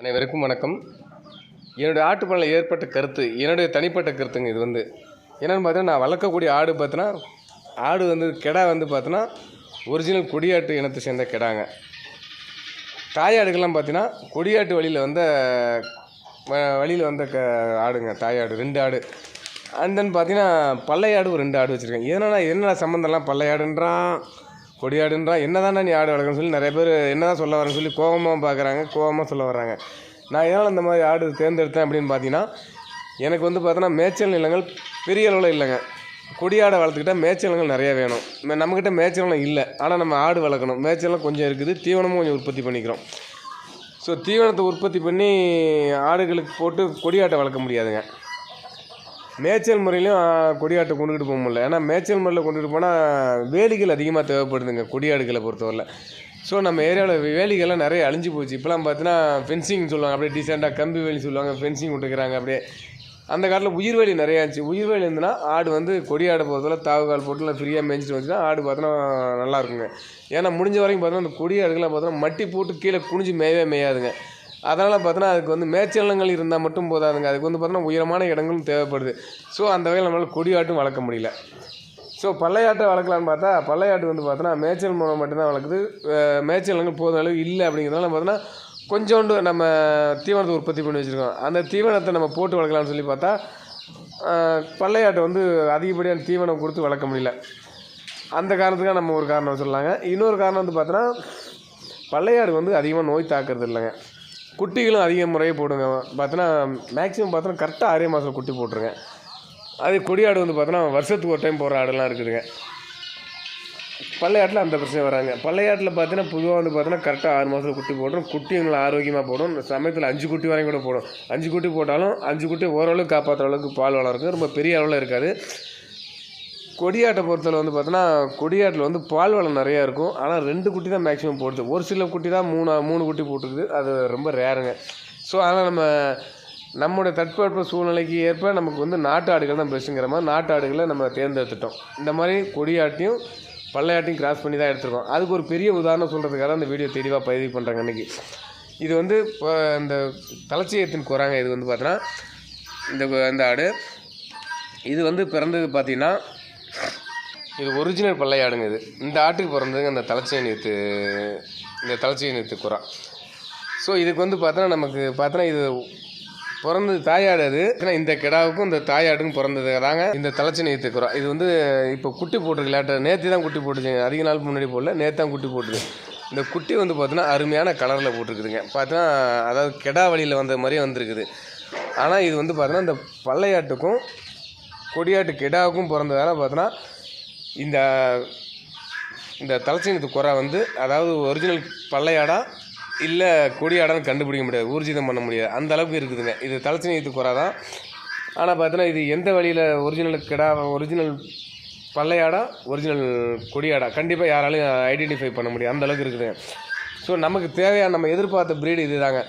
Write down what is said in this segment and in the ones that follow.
அனைவருக்கும் வணக்கம். என்னுடைய ஆட்டுப்பண்ணில் ஏற்பட்ட கருத்து என்னுடைய தனிப்பட்ட கருத்துங்க இது வந்து. என்னென்னு பார்த்தீங்கன்னா நான் வளர்க்கக்கூடிய ஆடு பார்த்தோன்னா ஆடு வந்து கெடா வந்து பார்த்தோன்னா ஒரிஜினல் கொடியாட்டு இனத்தை சேர்ந்த கெடாங்க. தாயாடுகள்லாம் பார்த்தீங்கன்னா கொடியாட்டு வழியில் வந்த வழியில் வந்த க ஆடுங்க தாயாடு ரெண்டு ஆடு. அண்ட் தென் பார்த்தீங்கன்னா பல்லையாடு ஒரு ரெண்டு ஆடு வச்சுருக்கேன் என்னென்னா என்னென்ன சம்மந்தம்லாம் பல்லையாடுன்றான் கொடியாடுன்றா என்ன தானே நீ ஆடு வளர்க்கணும்னு சொல்லி நிறைய பேர் என்ன தான் சொல்ல வரேன்னு சொல்லி கோபமாக பார்க்குறாங்க கோபமாக சொல்ல வர்றாங்க. நான் எதனால் இந்த மாதிரி ஆடு தேர்ந்தெடுத்தேன் அப்படின்னு பார்த்தீங்கன்னா எனக்கு வந்து பார்த்தோன்னா மேய்ச்சல் நிலங்கள் பெரிய அளவில் இல்லைங்க. கொடியாடை வளர்த்துக்கிட்டால் மேய்ச்சல் நிலங்கள் நிறைய வேணும். நம்மக்கிட்ட மேய்ச்சல் நிலம் இல்லை. ஆனால் நம்ம ஆடு வளர்க்கணும். மேய்ச்சல் நிலம் கொஞ்சம் இருக்குது. தீவனமும் கொஞ்சம் உற்பத்தி பண்ணிக்கிறோம். ஸோ தீவனத்தை உற்பத்தி பண்ணி ஆடுகளுக்கு போட்டு கொடியாட்டை வளர்க்க முடியாதுங்க. மேய்ச்சல் முறையிலையும் கொடியாட்டை கொண்டுகிட்டு போக முடியல. ஏன்னா மேய்ச்சல் முறையில் கொண்டுட்டு போனால் வேலிகள் அதிகமாக தேவைப்படுதுங்க கொடியாடுகளை பொறுத்தவரையில். ஸோ நம்ம ஏரியாவில் வேலிகள்லாம் நிறைய அழிஞ்சு போச்சு. இப்போலாம் பார்த்தீங்கன்னா ஃபென்சிங் சொல்லுவாங்க. அப்படியே டீசெண்டாக கம்பி வேலி சொல்லுவாங்க ஃபென்சிங் விட்டுக்கிறாங்க அப்படியே. அந்த காலத்தில் உயிர் வேலி நிறையா இருந்துச்சு. உயிர்வேலி இருந்துன்னா ஆடு வந்து கொடியாடை போகிறதுல தாவுகால் போட்டு இல்லை ஃப்ரீயாக மேய்ச்சிட்டு வந்துச்சுன்னா ஆடு பார்த்தோன்னா நல்லா இருக்குங்க. ஏன்னா முடிஞ்ச வரைக்கும் பார்த்தோன்னா அந்த கொடியாடுகள்லாம் பார்த்தோன்னா மட்டி போட்டு கீழே குனிஞ்சு மேயவே மேயாதுங்க. அதனால் பார்த்தோன்னா அதுக்கு வந்து மேய்ச்சலங்கள் இருந்தால் மட்டும் போதாதுங்க. அதுக்கு வந்து பார்த்தோன்னா உயரமான இடங்களும் தேவைப்படுது. ஸோ அந்த வகையில் நம்மளால் கொடியாட்டும் வளர்க்க முடியல. ஸோ பள்ளையாட்டை வளர்க்கலான்னு பார்த்தா பள்ளையாட்டு வந்து பார்த்தோன்னா மேய்ச்சல் மூலம் மட்டும்தான் வளர்க்குது. அஹ் மேய்ச்சலங்கள் போதும் அளவு இல்லை அப்படிங்கிறதுனால பார்த்தோன்னா கொஞ்சோண்டு நம்ம தீவனத்தை உற்பத்தி பண்ணி வச்சுருக்கோம். அந்த தீவனத்தை நம்ம போட்டு வளர்க்கலாம்னு சொல்லி பார்த்தா பள்ளையாட்டை வந்து அதிகப்படியான தீவனம் கொடுத்து வளர்க்க முடியல. அந்த காரணத்துக்காக நம்ம ஒரு காரணம் சொல்லலாங்க. இன்னொரு காரணம் வந்து பார்த்தோன்னா பள்ளையாடு வந்து அதிகமாக நோய் தாக்குறது இல்லைங்க. குட்டிகளும் அதிக முறையே போடுங்க. பார்த்தோன்னா மேக்ஸிமம் பார்த்தோன்னா கரெக்டாக ஆறே மாதம் குட்டி போட்டுருங்க. அதே கொடியாடு வந்து பார்த்தோன்னா வருஷத்துக்கு ஒரு டைம் போகிற ஆடுலாம் இருக்குதுங்க. பள்ளையாட்டில் அந்த பிரச்சனை வராங்க பள்ளையாட்டில் பார்த்தீங்கன்னா பொதுவாக வந்து பார்த்தீங்கன்னா கரெக்டாக ஆறு மாதத்தில் குட்டி போடுறோம் குட்டிங்களை ஆரோக்கியமாக போடும் சமயத்தில் அஞ்சு குட்டி வரையும் கூட போடும் அஞ்சு குட்டி போட்டாலும் அஞ்சு குட்டி ஓரளவுக்கு காப்பாற்றுற அளவுக்கு பால் வளர்க்கும். ரொம்ப பெரிய அளவில் இருக்காது. கொடியாட்டை பொறுத்தவரை வந்து பார்த்தோன்னா கொடியாட்டில் வந்து பால் வளம் நிறையா இருக்கும். ஆனால் ரெண்டு குட்டி தான் மேக்ஸிமம் போடுது. ஒரு சில குட்டி தான் மூணு மூணு குட்டி போட்டுருக்குது அது ரொம்ப ரேருங்க ஸோ அதனால் நம்ம நம்முடைய தட்பவெப்ப சூழ்நிலைக்கு ஏற்ப நமக்கு வந்து நாட்டு ஆடுகள் தான் பெஸ்ட்டுங்கிற மாதிரி நாட்டு ஆடுகளை நம்ம தேர்ந்தெடுத்துட்டோம். இந்த மாதிரி கொடியாட்டையும் பள்ளையாட்டையும் கிராஸ் பண்ணி தான் எடுத்துருக்கோம். அதுக்கு ஒரு பெரிய உதாரணம் சொல்கிறதுக்காக அந்த வீடியோ தெளிவாக பதிவு பண்ணுறாங்க அன்றைக்கி இது வந்து இப்போ இந்த தலைச்சியத்தின் குறாங்க இது வந்து பார்த்தோன்னா இந்த இந்த ஆடு. இது வந்து பிறந்தது பார்த்திங்கன்னா இது ஒரிஜினல் பல்லையாடுங்க இது. இந்த ஆட்டுக்கு பிறந்ததுங்க அந்த தலைச்சி நிறுத்து இந்த தலைச்சி நிறுத்து குறா. ஸோ இதுக்கு வந்து பார்த்தோன்னா நமக்கு பார்த்தோன்னா இது பிறந்தது தாயாடு அது. ஏன்னா இந்த கிடாவுக்கும் இந்த தாயாடுக்கும் பிறந்தது தாங்க இந்த தலைச்சனை ஏற்றுக்குறோம் இது வந்து இப்போ குட்டி போட்டிருக்கலாட்ட நேற்று தான் குட்டி போட்டுச்சுங்க அதிக நாள் முன்னாடி போடல நேற்று தான் குட்டி போட்டுது. இந்த குட்டி வந்து பார்த்தோன்னா அருமையான கலரில் போட்டிருக்குதுங்க. பார்த்தோன்னா அதாவது கெடா வழியில் வந்த மாதிரியே வந்திருக்குது. ஆனால் இது வந்து பார்த்தோன்னா இந்த பல்லையாட்டுக்கும் கொடியாட்டு கெடாவுக்கும் பிறந்ததால பார்த்தோன்னா இந்த இந்த தலைச்சீனத்து குறை வந்து அதாவது ஒரிஜினல் பல்லையாடா இல்லை கொடியாடான்னு கண்டுபிடிக்க முடியாது ஊர்ஜிதம் பண்ண முடியாது. அந்த அளவுக்கு இருக்குதுங்க. இது தலைச்சீனத்து குறை தான். ஆனால் பார்த்தோன்னா இது எந்த வழியில் ஒரிஜினல் கெடா ஒரிஜினல் பல்லையாடா ஒரிஜினல் கொடியாடா கண்டிப்பாக யாராலையும் ஐடென்டிஃபை பண்ண முடியாது. அந்த அளவுக்கு இருக்குதுங்க. ஸோ நமக்கு தேவையான நம்ம எதிர்பார்த்த ப்ரீடு இது தாங்க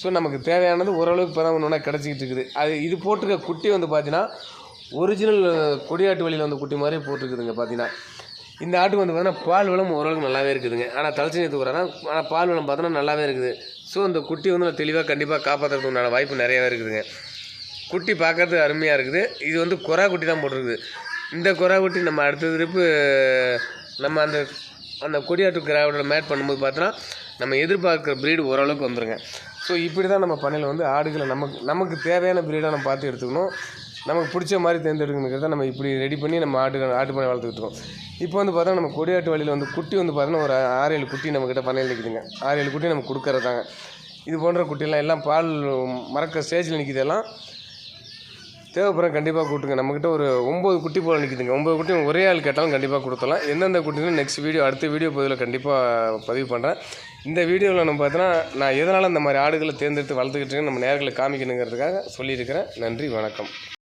ஸோ நமக்கு தேவையானது ஓரளவுக்கு இப்போ தான் ஒன்று கிடச்சிக்கிட்டு இருக்குது. அது இது போட்டிருக்க குட்டி வந்து பார்த்தீங்கன்னா ஒரிஜினல் கொடியாட்டு வழியில் வந்த குட்டி மாதிரி போட்டிருக்குதுங்க பார்த்தீங்கன்னா இந்த ஆட்டுக்கு வந்து பார்த்தீங்கன்னா பால் வளம் ஓரளவுக்கு நல்லாவே இருக்குதுங்க. ஆனால் தலைச்சி நேற்று ஆனால் பால் வளம் பார்த்தோன்னா நல்லாவே இருக்குது. ஸோ அந்த குட்டி வந்து நான் தெளிவாக கண்டிப்பாக காப்பாற்றுறதுக்கு உண்டான வாய்ப்பு நிறையாவே இருக்குதுங்க. குட்டி பார்க்கறதுக்கு அருமையாக இருக்குது. இது வந்து குறா குட்டி தான் போட்டிருக்குது. இந்த குறா குட்டி நம்ம அடுத்த திருப்பு நம்ம அந்த அந்த கொடியாட்டு கிராவோட மேட் பண்ணும்போது பார்த்தோன்னா நம்ம எதிர்பார்க்குற ப்ரீடு ஓரளவுக்கு வந்துருங்க. ஸோ இப்படி தான் நம்ம பண்ணையில் வந்து ஆடுகளை நமக்கு நமக்கு தேவையான ப்ரீடாக நம்ம பார்த்து எடுத்துக்கணும். நமக்கு பிடிச்ச மாதிரி தேர்ந்தெடுக்கணுங்கிறத நம்ம இப்படி ரெடி பண்ணி நம்ம ஆட்டு ஆட்டு பண்ணை வளர்த்துக்கிட்டு இருக்கோம் இப்போ வந்து பார்த்தோன்னா நம்ம கொடியாட்டு வழியில் வந்து குட்டி வந்து பார்த்தோன்னா ஒரு ஆறு ஏழு குட்டி நம்மக்கிட்ட பண்ணையில் நிற்குதுங்க ஆறு ஏழு குட்டி நம்ம கொடுக்குறதாங்க. இது போன்ற குட்டியெல்லாம் எல்லாம் பால் மறக்க ஸ்டேஜில் நிற்கிதெல்லாம் தேவைப்படுற கண்டிப்பாக கூட்டுங்க. நம்மக்கிட்ட ஒரு ஒம்பது குட்டி போல் நிற்கிதுங்க ஒம்பது குட்டி ஒரே ஆள் கேட்டாலும் கண்டிப்பாக கொடுத்தலாம் எந்தெந்த குட்டின்னு நெக்ஸ்ட் வீடியோ அடுத்த வீடியோ பதிவில் கண்டிப்பாக பதிவு பண்ணுறேன் இந்த வீடியோவில் நம்ம பார்த்தோன்னா நான் எதனால் இந்த மாதிரி ஆடுகளை தேர்ந்தெடுத்து வளர்த்துக்கிட்டு நம்ம நேர்களை காமிக்கணுங்கிறதுக்காக சொல்லியிருக்கிறேன். நன்றி வணக்கம்.